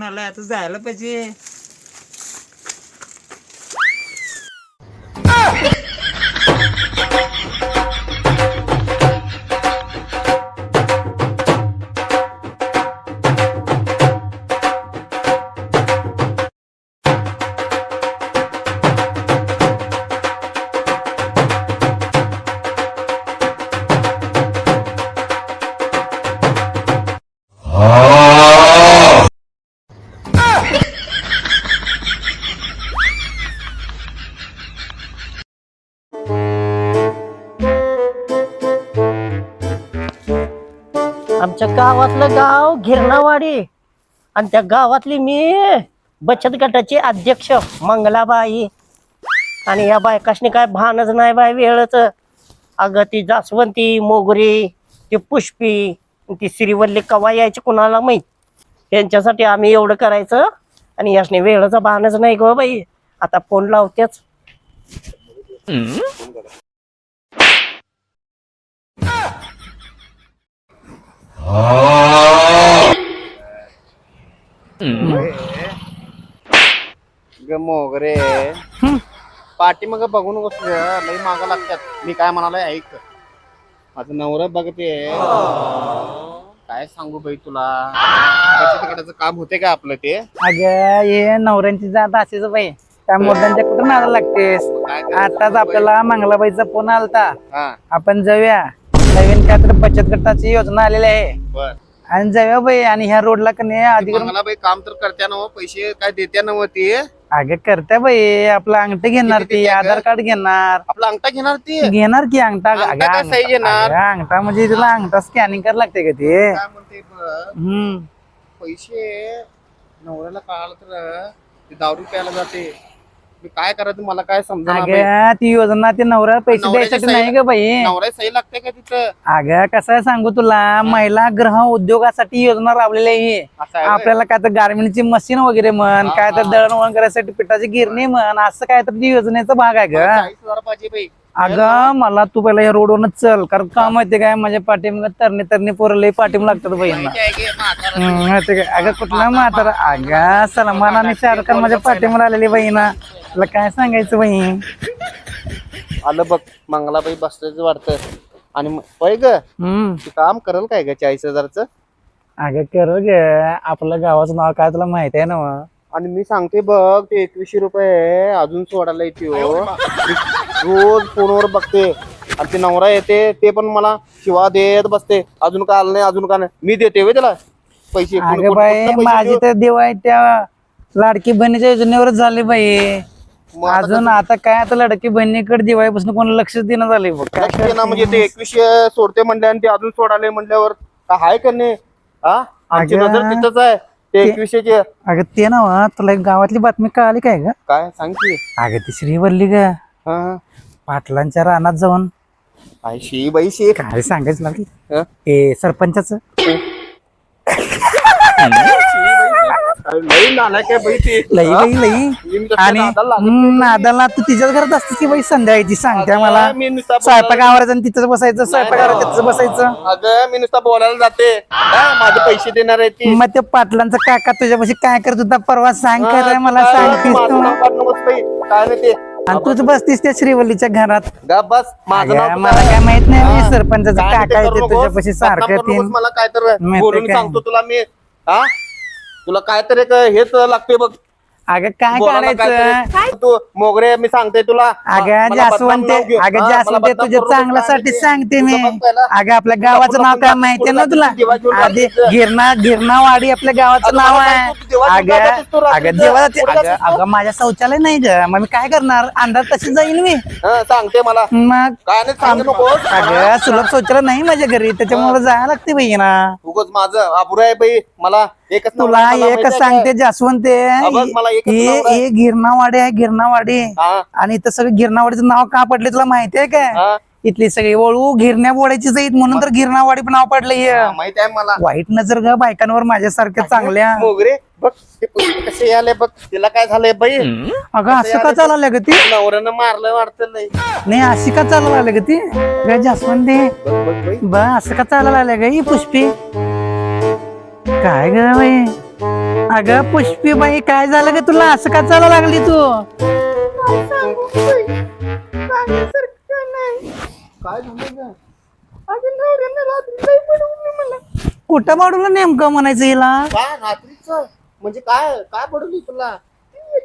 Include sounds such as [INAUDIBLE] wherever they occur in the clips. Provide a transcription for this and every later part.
मंगलाबाईचा आता जायला पाहिजे? गावातलं गाव गिरणावाडी. आणि त्या गावातली मी बचत गटाचे अध्यक्ष मंगलाबाई. आणि या बायकाशनी काय भानच नाही बाय वेळच. अगं ती जास्वंती मोगरी ती पुष्पी ती श्रीवल्ली कवा यायची कुणाला माहीत? यांच्यासाठी आम्ही एवढं करायचं. आणि यासने वेळच भानच नाही ग बाई. आता फोन लावतेच. ग मोगरे. पाठी मग बघू नकोस ग, लई माग लागतात. मी काय म्हणालोय ऐक. माझं नवरा बघते. काय सांगू बाई तुला? गटाचं काम होते का आपलं ते? अगं ये नवऱ्यांची जात असेच बाई. त्या मोठ्यांच्या कुठं नादा लागतेस? आताच? आपल्याला मंगलाबाईचा फोन आलता. हा. आपण जाऊया. नवीन काय तर बचत गटाची योजना आलेली आहे. बर. आणि जाऊया बाई आणि ह्या रोडला कने अधिक मला बाई काम तर करत्या ना हो, पैसे काय देत्या ना हो ती? अगं करत्या बाई आपलं अंगठे घेणार ती? आधार कार्ड घेणार. आपला अंगठा घेणार ती? घेणार की अंगठा? अंगठा अगं, काय size येणार? अगं, अंगठा म्हणजे तुला अंगठा स्कॅनिंग करायला लागते का ते. काय म्हणते बघ, हम्म. पैसे नवऱ्याला कळालं तर ते दारू प्यायला जाते. मी काय करायचं मला काय समजा अगं ती योजना ते नवरा पैसे नवऱ्याची द्यायसाठी नाही ग बाई. नवऱ्या सही लागते का तिथं? अगं कसं आहे सांगू तुला महिला गृह उद्योगासाठी योजना राबलेली आहे. असं आहे होय? आपल्याला काय तर गारमेंटची मशीन वगैरे म्हण हा, काय तर हा. दळणवळण करायसाठी पिठाची गिरणी म्हण असं काय तर ती योजनेचा भाग आहे ग. चाळीस हजार पाहिजे बाई. अगं मला तू पहिला या रोडवरनं चल कारण का माहितीये काय? माझ्या पाठीमाग तरणे तरणे पोरं लई पाठीम लागतात बहिणीला माहिती काय अगं कुठला म्हातारा? अगं सलमान आणि शाहरुख खान माझ्या पाठीमाग आलेली बहिणा तुला काय सांगायचं बहीण आलं बघ मंगलाबाई बसल्याचं वाटतं. आणि मग- होय ग? हम्म. ते काम करल काय ग चाळीस हजारचं? अगं कर ग. आपलं गावाचं नाव काय तुला माहिती आहे ना? आणि मी सांगते बघ ते एकवीसशे रुपये अजून सोडायला येते हो. रोज फोनवर बघते. आणि ते नवरा येते ते पण मला शिवा देत बसते. अजून का आलं नाही अजून का नाही. मी देते होय त्याला पैसे. कोण- अगं कोण- बाई कुठनं पैसे माझी देऊ? तर देव आहे त्या लाडकी बहिणीच्या योजनेवरच झाली बाई. मग आता अजून आता काय आता लडकी बहिणीकडे दिवाळीपासून कोणी लक्ष देणं झालंय बघ. काय लक्ष म्हणजे ते एकवीसशे सोडते म्हणले आणि ते अजून सोडाले म्हणल्यावर का हाय का नाही? हा? आमची अगं, नजर तिथंच आहे. ते एकवीसशेचे. अगं ते ना वा, तुला एक गावातली बातमी कळाली काय ग? काय? सांग की. अगं ती श्रीवल्ली ग. हा, हा. पाटलांच्या रानात जाऊन. काय शी बाई शी. काय सांगायचं लागली हं? ते सरपंचाच. लई नालायक आहे बाई ती. लई? लई आणि नादाला लागत हम्म, नादाला तू तिच्याच घरात असते की बाई? संध्याकाळची सांगते मला. मी नुसता स्वयंपाक आवरायचं आणि तिथंच बसायचं स्वयंपाक आवरायचं तिथंच बसायचं. अगं मी नुसता बोलायला जाते. हा, माझे पैसे देणार आहे ती. मग त्या पाटलांचा काका तुझ्यापाशी काय करत होता? परवा सांग खरं मला तू सांगतीस माझं तू नाव काढू नकोस बाई. काय नाही ते. आणि तूच बसतीस त्या श्रीवल्लीच्या घरात बस माझं नाव अगं, तू मला काय- माहीत नाही हा. मी सरपंचाचं काय काका ते येते करू नकोस. तुझ्यापाशी सारखं बदनाम करू तीन नकोस मला काय तर माहिती बोलून काय? सांगतो तुला मी हा तुला काय तर एक हेच लागते बघ अगं काय बोलायला काहीतरी- तू मोगरे मी सांगते तुला. अगं मला जास्वंत नाव घेऊ. अगं मला जास्वंत बदनाम तुझ्या करू नको चांगल्यासाठी सांगते मी. तुझं बघ पहिला. अगं आपल्या गावाचं नाव काय माहितीये ना तुला? आधी गिरणा गिरणावाडी आपल्या गावाचं अगं नाव मला आहे तू अगं तू अगं रात्रीचं देवा अगं तू? अगं माझ्या शौचालय नाही ग. मग मी काय करणार? अंदाज तशी जाईल मी. हा, सांगते मला. मग काय नाही सांगू नको अगं सुलभ शौचालय नाही माझ्या घरी. त्याच्यामुळे जायला लागते बाई ना. उगच माझं आबुरा आहे बाई मला एकच तुला आहे, मला एक माहिती आहे सांगते? जास्वंत मला एकच. हे गिरणावाडी आहे गिरणावाडी. हा, आणि इथं सगळं गिरणावाडीचं नाव का पडले तुला माहितीये काय? हा, इथली सगळी वळू गिरण्या बोडायचीच आहेत म्हणून तर गिरणावाडी पण नाव पडलं हे. हा, माहीत आहे मला. वाईट नजर ग बायकांवर माझ्यासारख्या चांगल्या. मोगरे बघ ते कसे आले बघ. तिला काय झालंय बाई? अगं असं का चालायला ग ती नवऱ्यानं मारलं वाटतं नाही नाही अशी का चालायला आलं ग ती ग जास्वंदी. बघ बघ बाई बा असं का चालायला आलं ग ही पुष्पी? काय ग बाई? अगं पुष्पी बाई काय झालं ग तुला? असं का चालायला लागली तू? काय झालं? कुठं माडून नेमकं म्हणायचं हिला? काय रात्रीच? म्हणजे काय काय पडली तुला?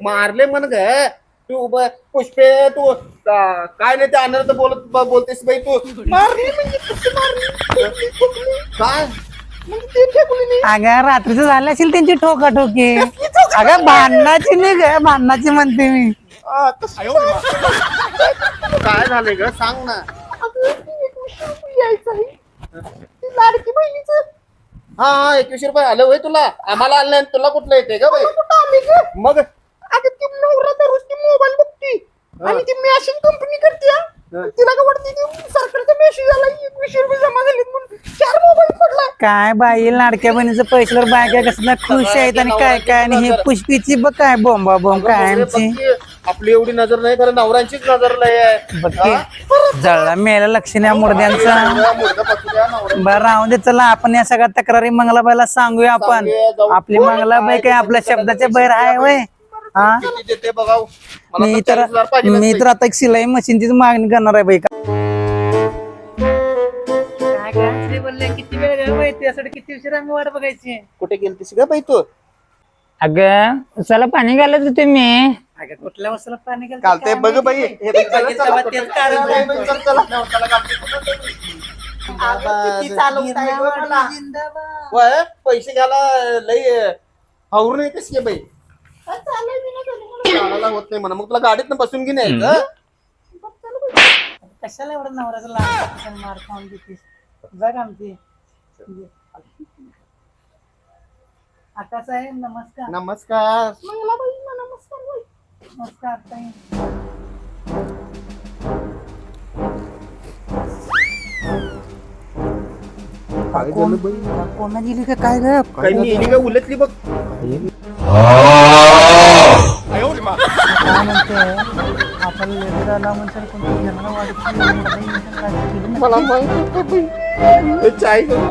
मारले म्हण ग. तू ब- पुष्पे तू काय नाही ते अनर्थ बोलत ब- बोलतेस बाई तू. मारली म्हणजे कशी मारली? काय? ते फेकली नाही. अगं रात्रीचं झालं असेल त्यांची ठोका ठोकी अगं भांडणाची नाही ग भांडणाची म्हणते मी. काय झालंय ग? सांग ना. लाडकी बहिणीच हा हा एकवीसशे रुपये आलं होय तुला. आम्हाला आलं नाही तुला कुठलं येते का बाई? मग? अगं ती नवरा दररोज ती मोबाईल बघती. आणि ती मॅशिंग कंपनी करते तिला का वाटते ती सरकारचा मेसेज आला एकवीसशे रुपये जमा झालेत म्हणून चार मोबाईल पडला काय बाई लाडक्या बहिणीचं पैशावर बायका कसं खुश आहेत आणि काय काय आणि हे पुष्पीची बघ काय बोंबा बोंब काय आमची. आपली एवढी नजर नाही खरं नवऱ्यांचीच नजर लय आहे. बघ की जळला मेला लक्ष नाही मुर्द्यांचा. बरं राहून दे चला आपण या सगळ्या तक्रारी मंगलाबाईला सांगूया आपण. आपली मंगलाबाई काय आपल्या शब्दाच्या बाहेर आहे वय. हा? किती देते बघाव? मला मी तर तर 40,000 पाहिजे मी नसते. तर आता एक सिलाई मशीनचीच मागणी करणार आहे बाई. किती वेळ त्यासाठी किती उशीर आम्ही वाट बघायची. कुठे गेलतीस का बाई तू? अगं उसाला पाणी घालत होते मी. अगं कुठल्या उसाला पाणी घालते? चालते काय बघ माहिती? हे चला, चला, तेच कारण चला. चला, चला, चला, चला, घालते. किती मला. वय, पैसे घ्यायला लय आवरून येतेस की बाई? काय चाललंय मी नाही [COUGHS] होत नाही म्हणा. मग तुला गाडीत बसून घेऊन यायचं? कशाला एवढं नवऱ्याचं लहान मार खाऊन देतीस? आमची. आकाश आहे नमस्कार. नमस्कार नमस्कार बाई. नमस्कार ताई. कोण दिली का काय ग? काही मी का उलटली बघ. काय म्हणते आपण कोणतं घेणार वाढत मला माहीत होतं बाई.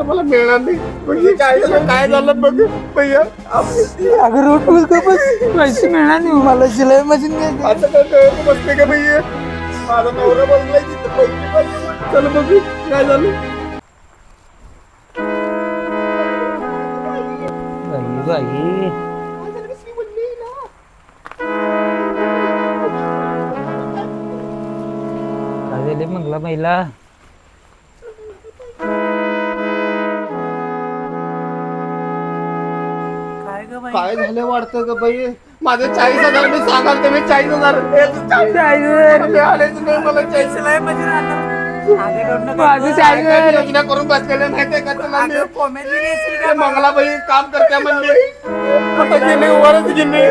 मला मिळणार नाही. पण हजार काय झालं बघ. भैया आपली- अगं रोट का बस. पैसे मिळणार नाही. मला शिलाई मशीन घ्यायची. असं काय कळत बसते का भैया? माझा नवरा बसलाय तिथं. पैसे पाहिजे. चल बघू. काय झालं? बाई बाई. काय झाले मंगला बाईला. काय ग बाई? काय झालं वाटतं ग बाई? माझे चाळीस हजार मी सांगाल ते मी चाळीस हजार नाही मला चाळीस हजार माझे चाळीस हजार योजना करून बसलेले माहितीये का तुला मी? ते मंगलाबाई काम करते म्हणजे कुठं गेले? वरच गेले.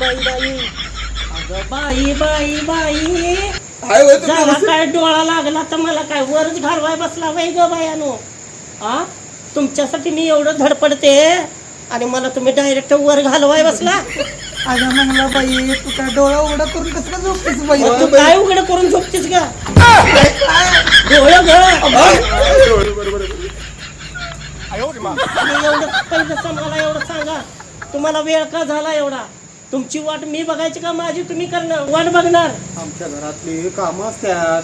बाई बाई. बाई काय होय तुम्ही झाला काय डोळा लागला तर मला काय वरच घालवाय बसला बाई ग बायानो. हा तुमच्यासाठी मी एवढं धडपडते आणि मला तुम्ही डायरेक्ट वर घालवाय बसला. अगं मंगला बाई तू काय डोळा उघडा करून कसं काय झोपतीस बाई? तू काय उघड करून झोपतीस का डोळं तुम्ही एवढं पहिलं मला एवढं सांगा. तुम्हाला वेळ का झाला एवढा? तुमची वाट मी बघायची का? माझी तुम्ही करणार वाट बघणार. आमच्या घरातली कामं असतात.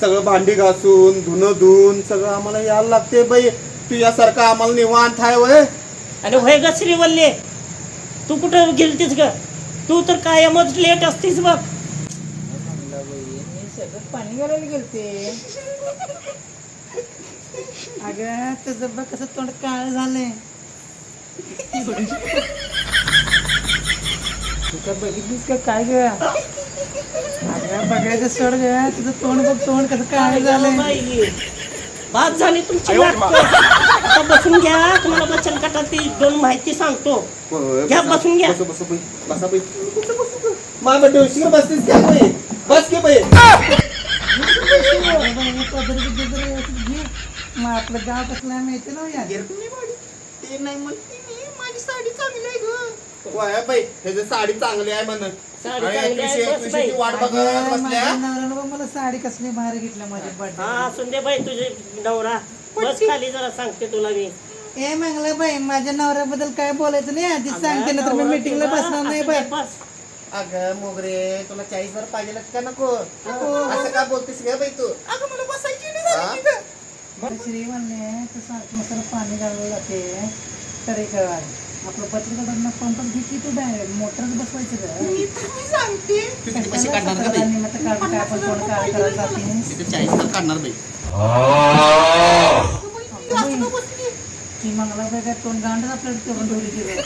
सगळं भांडी घासून धुणं धुवून सगळं आम्हाला यायला लागते बाई. तुझ्यासारखा आम्हाला निवांत आहे वय. आणि होय ग श्रीवल्ले? तू कुठं गेलतीस ग? तू तर कायमच लेट असतीस बघ. मी सगळं पाणी घालायला गेलते अगं तुझं बघ कसं तोंड काळ झालंय. तू का बघितलीस का काय ग? बघायचं सोड ग. तुझं तोंड बघ तोंड कसं झालंय. बाई, बाद झाली तुमची. आता बसून घ्या तुम्हाला बचन गटातली दोन माहिती सांगतो. घ्या बसून घ्या. बस बस बाई, बसा बाई. माझ्या डोशीवर बसतीस काय बाई बस की बाई घे. मग आपलं गाव कसलं माहिती ना या ते नाही म्हणते मी माझी साडी चांगली आहे ग. वाया बाई ह्याची साडी चांगली आहे म्हण. साडी आणि चांगली आहे, तुझी- बस तुझी बाई. ती वाट बघत अगं, बसल्या. माझ्या नवऱ्यानं बघ मला साडी कसली भारी घेतल्या माझ्या बर्थडे हा सुंदे बाई तुझे नवरा. बस खाली जरा सांगते तुला मी. ए मंगला बाई माझ्या नवऱ्याबद्दल काय बोलायचं नाही आधीच सांगते ना तर मी मीटिंगला बसणार नाही बाई. बस. अगं मोगरे तुला चाळीस वर पाहिजे का नको? असं का बोलतेस ग बाई तू? अगं मला बसायची नाही झाली? तिथं. श्री म्हणले तू सारखं मसाला पाणी घालवलं जाते. तरी काय आपलं पत्रिकांना पंपच घे की तू डायरेक्ट मोटरच बसवायचं का मी तर मी सांगते. तू किती पैसे काढणार का बाई? निमित्त काढून काय आपण कोण काय करायला जाते किती चाळीस वर काढणार बाई? ती मंगला बाई काय तोंड गांडच आपल्याला करून ठेवली की बाई.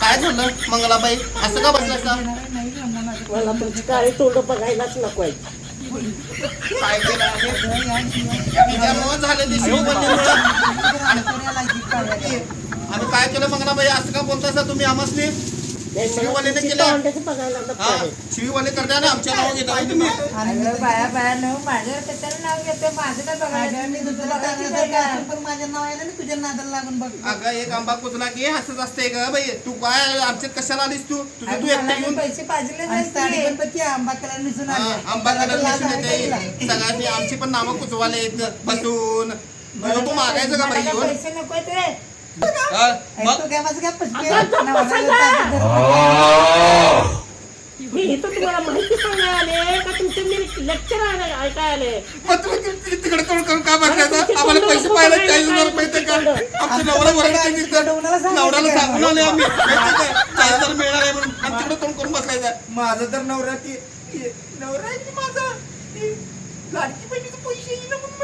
काय झालं मंगलाबाई? असं का बसलाय का नाही मला तुमची काळी तोंड बघायलाच नको आहे. काय केलं आहे या जीवन- झालं ते शिवबंधीमुळं अंतर्याला जी काढायला. आम्ही काय केलं असं का बोलताय तुम्ही आम्हासनी शिववाल्याने केलं. हा आहे. शिवीवाले करताय ना आमच्या नाव घेता बाई तुम्ही. बाया बाया कशाला नाव घेते? माझं काय मी करायचं? असेल पण माझ्या नावाला ना तुझ्या नादाला लागून बघ. अगं एक आंबा कुचला की हसत असते ग बाई. तू काय आमच्यात कशाला आलीस तू? तुझं तू एकटा येऊन पैसे पाजले आणि साडी पण बघ की आंबा कलर निसून हा, आली आंबा त्याला कलर तर लाज दिसून आहे का तिला? येते सगळ्यांनी आमची पण नावं कुचवाले बसून. तुझं तू मागायचं का बाई येऊन? पैसे नको रे. मग? मी इथं तुम्हाला माहिती सांगायला आले का तुमचे मी लेक्चर ऐकाय आले मग तू तू- तू तिकडे तोंड करून का बसलायचं आम्हाला पैसे पाहिजे चाळीस हजार रुपये ते का? आमचं नवरा तिथं नवऱ्याला सांगायचं नवऱ्याला काय? सांगून आले आम्ही. माहिती काय? चाळीस हजार मिळणार आहे म्हणून. आणि तिकडे तोंड करून बसलायचं माझं तर नवरा ती ती- नवरा आहे की माझा? ती लाडकी बहिणीचे पैसे येईना म्हणून.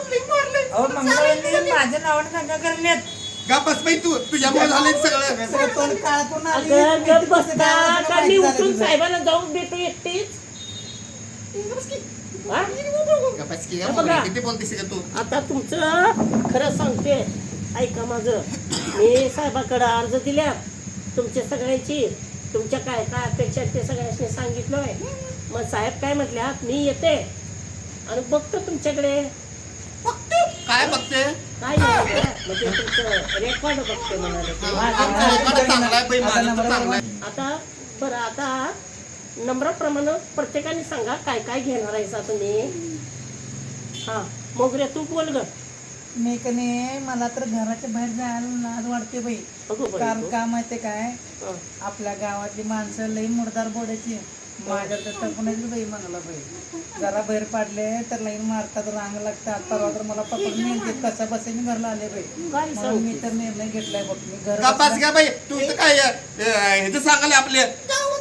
अहो मंगळवारी नाही. माझ्या नावाने सांगा करण्यात गा बस बाई तू तुझ्यामुळे झाले सगळं. सगळं तोंड काळं करून आली. अगं गप किती बसता दारात का माहिती मी झालं उठून तुझं. साहेबाला जाऊन देतो एकटीच. हा? की गा बघा. किती बोलतेस का तू? आता तुमचं खरं सांगते ऐका माझं. मी साहेबाकडे अर्ज दिल्या. तुमच्या सगळ्यांची तुमच्या काय काय अपेक्षा आहेत ते सगळ्यांनी सांगितलंय मग साहेब काय म्हटल्यात? मी येते. आणि बघतो तुमच्याकडे. काय बघते? काय नाही म्हणजे तुमचं रेकॉर्ड बघते म्हणाले ते. आमचा रेकॉर्ड चांगला आहे बाई माझं तर चांगला आहे. आता बरं आता नम्राप्रमाणे प्रत्येकाने सांगा काय काय घेणार आहेसा तुम्ही? हा मोगरे तू बोल ग. मी कने मला तर घराच्या बाहेर जायला लाज वाटते बाई. बघू बरं कारण का माहितीये काय? हं. आपल्या गावातली माणसं लई मुरदार बोडायची माझ्या तर टपूनच बाई म्हणाला बाई. जरा बाहेर पाडले तर लाईन मारतात रांग लागतात. परवा तर मला पकडून नेलते कसा बसे मी घरला आले बाई. म्हणून मी तर निर्णय घेतलाय बघ मी घर का बाई तू काय हे आपले.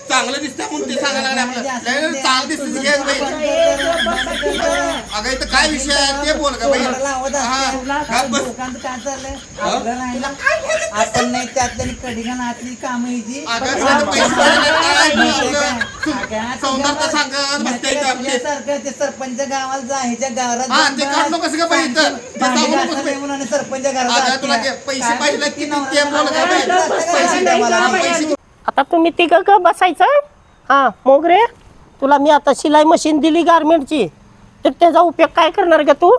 चांगलं दिसतंय म्हणून ते सांगायला लागले आपलं लय चांगलं दिसतं घे बाई. अगं इथं काय विषय आहे? ते बोल का बाई. हा, बस. आपण नाही त्यातल्या आतली कामं अगं पैसे पाहिजे काय? सौंदर्य सांगत बसते इथं आपले. तुझ्यासारखं ते सरपंच गावाला जा ह्याच्या घरात हा, जाऊन ते बस. काढू नकोस का बाई इथं? ते भांडी सांगू नकोस घासायला बाई. म्हणून आणि सरपंच अगं. तुला पैसे पाहिजे ते बोल का बाई? अगं, पैसे पैसे आता तुम्ही तिघं का बसायचं. हा मोगरे तुला मी आता शिलाई मशीन दिली गारमेंटची तर त्याचा उपयोग काय करणार का तू?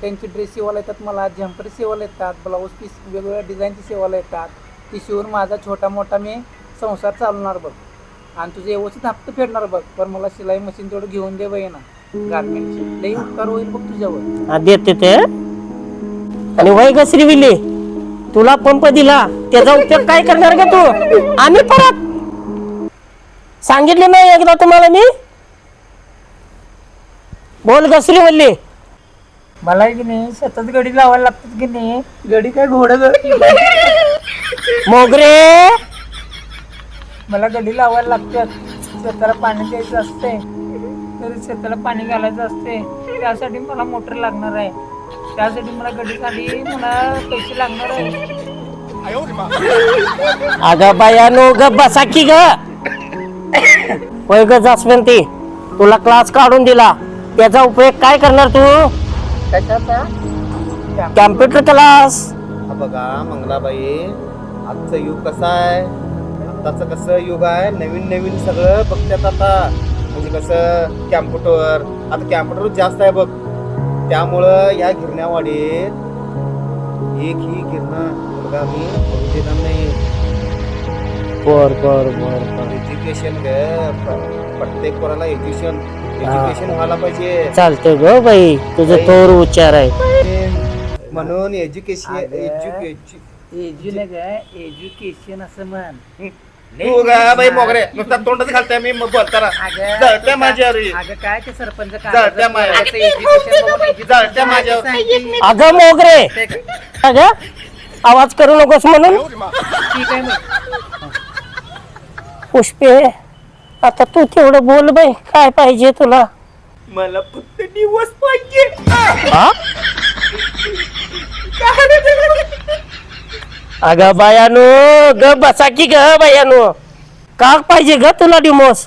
त्यांची ड्रेस शिवायला येतात मला झंपर शिवायला येतात ब्लाऊज पीस वेगवेगळ्या डिझाईनची शिवायला येतात. ती शिवून माझा छोटा मोठा मी संसार चालवणार बघ. आणि तुझे व्यवस्थित हप्ते फेडणार बघ पण मला शिलाई मशीन तेवढं घेऊन दे बाई ना. गारमेंटची लई उपकार होईल बघ तुझ्यावर. हा, देते ते. आणि वय ग श्रीविले? तुला पंप दिला त्याचा उपयोग काय करणार का तू? आम्ही परत? सांगितले नाही एकदा तुम्हाला मी? बोल ग श्रीवल्ली मला की नाही सतत गडी लावायला लागतात की नाही? गडी काय घोडं मोगरे. मला गडी लावायला लागतात. शेताला पाणी द्यायचं असते तर शेताला पाणी घालायचं असते त्यासाठी मला मोटर लागणार आहे. त्यासाठी मला गडीसाठी मला पैसे लागणार आहे. अगं बायानो ग बसा की ग. होय ग जास्वंती तुला क्लास काढून दिला. त्याचा उपयोग काय करणार तू? कशाचा? कॅम्प्युटर क्लास हा बघा मंगलाबाई आजचं युग कसं आहे? आताचं कसं युग आहे? नवीन नवीन सगळं बघतात आता. म्हणजे कसं कॅम्प्युटर आता कॅम्प्युटर जास्त आहे बघ. त्यामुळं या गिरण्यावाडीत एक ही गिरणं मुलगा मी करू देणार नाही. बर बर बर एज्युकेशन ग प्रत्येक पोराला एज्युकेशन एज्युकेशन व्हायला पाहिजे. चालतंय ग बाई तुझं तोर उच्चार आहे. म्हणून एज्युकेशन. एज्युकेशन एज्यु नाही काय एज्युकेशन असं म्हण. तू गा बाई मोगरे नुसता तोंडच घालते मी मग बोलताना. अगं, जळत्या माझ्यावर ही. अगं काय ते सरपंच जळत्या माझ्यावर. जळत्या माझ्यावर. अगं मोगरे. अगं आवाज करू नकोस म्हणून. ठीक आहे मग. पुष्पे आता तू तेवढं बोल बाई काय पाहिजे तुला? मला फक्त दिवस पाहिजे. हा? अगं बायानो ग बसा की ग बायानो. का पाहिजे ग तुला डिमोस?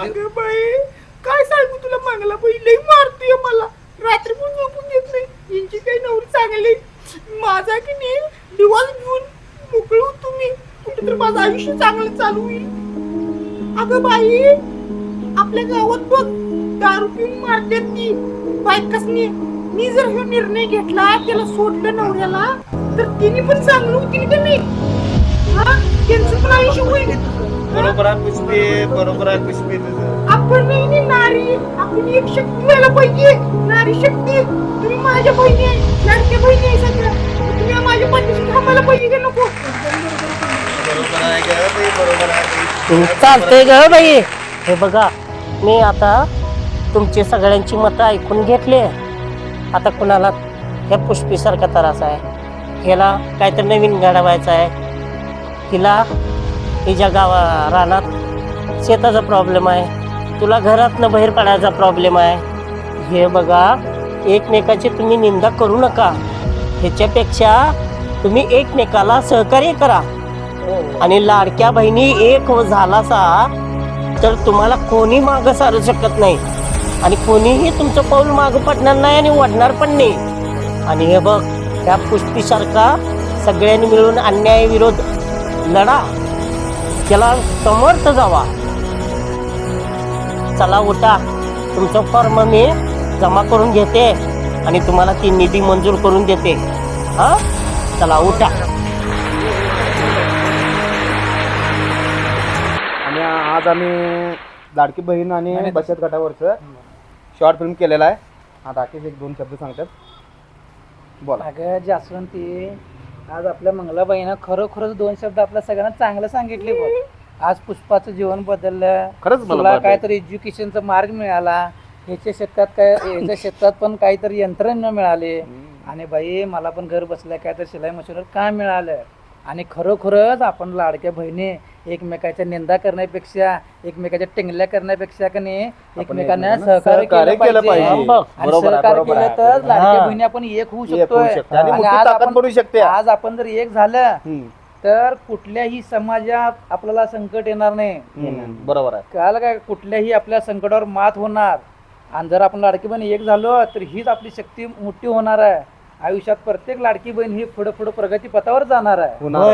अगं बाई काय सांगू तुला मंगला बाई लई मारतोय मला. रात्री पण झोपून घेत नाही. यांची काही नवरी चांगली माझा की नाही दिवस घेऊन मोकळ तुम्ही कुठेतरी माझं आयुष्य चांगलं चालू होईल. अगं बाई आपल्या गावात बघ दारू पिऊन मारतात ती. बायकासनी. मी जर हे निर्णय घेतला त्याला सोडलं नवऱ्याला तर तिने पण चांगलं होतील का नाही. हा? त्यांचं पण आयुष्य होईल. बरोबर आहे पुष्पे बरोबर आहे पुष्पे तुझं. आपण नाही नी नारी. आपण एक शक्ती व्हायला पाहिजे. नारी शक्ती. तुम्ही माझ्या बहिणी आहे लाडक्या बहिणी आहे सगळ्या. तुम्ही माझ्या पाठीशी थांबायला पाहिजे का नको? बरोबर आहे ग बाई बरोबर आहे. चालतंय ग बाई. हे बघा मी आता तुमची सगळ्यांची मतं ऐकून घेतली आता कुणाला ह्या पुष्पीसारखा त्रास आहे? ह्याला काहीतरी नवीन घडवायचं आहे. हिला हिच्या गावा रानात शेताचा प्रॉब्लेम आहे तुला घरातनं बाहेर पडायचा प्रॉब्लेम आहे. हे बघा एकमेकाची तुम्ही निंदा करू नका. ह्याच्यापेक्षा तुम्ही एकमेकाला सहकार्य करा. आणि लाडक्या बहिणी एक झालासा तर तुम्हाला कोणी मागं सारू शकत नाही. आणि कोणीही तुमचं पाऊल मागं पडणार नाही आणि वाढणार पण नाही. आणि हे बघ त्या पुष्टीसारखा सगळ्यांनी मिळून अन्याय विरोध लढा. त्याला समर्थ जावा. चला उठा. तुमचं फॉर्म मी जमा करून घेते आणि तुम्हाला ती निधी मंजूर करून देते. हा? चला उठा. आणि आज आम्ही लाडकी बहीण आणि बचत गटावरचं शॉर्ट फिल्म केलेलं आहे. आता राकेश एक दोन शब्द सांगतात. बोला. अगं जास्वंती आज आपल्या मंगलाबाईनं खरोखरच दोन शब्द आपल्या सगळ्यांना चांगलं सांगितले बघ. आज पुष्पाचं जीवन बदललं. खरंच मला तुला वाटलं. काहीतरी एज्युकेशनचा मार्ग मिळाला. ह्याच्या शेतात काय ह्याच्या शेतात पण काहीतरी यंत्रणा मिळाले. आणि बाई मला पण घर बसल्या काहीतरी शिलाई मशीनवर काम मिळालं. आणि खरोखरच आपण लाडक्या बहिणी एकमेकाच्या निंदा करण्यापेक्षा एकमेकाच्या टिंगल्या करण्यापेक्षा का नाही एकमेकांना सहकार्य सहकार्य केलं केलं पाहिजे. आणि बरोबर आहे, सहकार्य बरोबर केलं आहे. तर लाडक्या हा. बहिणी आपण एक होऊ एक होऊ शकतोय शकते आणि आणि मोठी आज ताकद आपण- आज आपण जर एक झालं हम्म. तर कुठल्याही समाजात आपल्याला संकट येणार नाही हम्म. बरोबर आहे कळालं काय कुठल्याही आपल्या संकटावर मात होणार आणि जर आपण लाडकी बहीण एक झालो तर हीच आपली शक्ती मोठी होणार आहे आयुष्यात प्रत्येक लाडकी बहीण ही पुढे पुढे प्रगती पथावर जाणार आहे.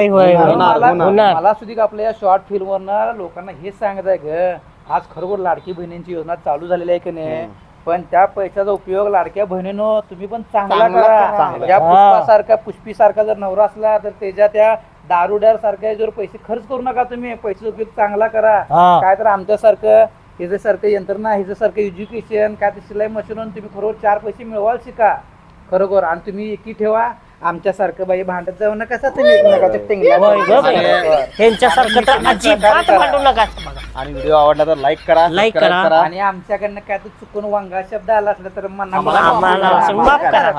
होय, होणार, मला होणार. मला सुद्धा आपल्या या शॉर्ट फिल्मवरनं लोकांना हेच सांगत आहे ग आज खरोखर लाडकी बहिणींची योजना चालू झालेली आहे की नाही पण त्या पैशाचा उपयोग लाडक्या बहिणीनो तुम्ही पण चांगला चांगला करा. या हा. पुष्पासारखा पुष्पीसारखा जर नवरा असला तर त्याच्या त्या दारुड्यार सारख्या जर पैसे खर्च करू नका तुम्ही पैशाचा उपयोग चांगला करा हा. काय तर आमच्यासारखं ह्याच्यासारखं यंत्रणा ह्याच्यासारखं एज्युकेशन काय ते शिलाई मशीन तुम्ही खरोखर चार पैसे मिळवाल शिका खरोखर. आणि तुम्ही एकी ठेवा. आमच्यासारखं बाई भांडत जाऊ नका. सा तुम्ही एकमेकाच्या होय. आणि- त्यांच्यासारखं तर अजिबात भांडू नका बघा. आणि व्हिडिओ आवडला तर लाईक करा Like subscribe करा. आणि आमच्याकडनं काय तर चुकून वांगा शब्द आला असला तर मना आम्हाला आम्हाला असं माफ करा.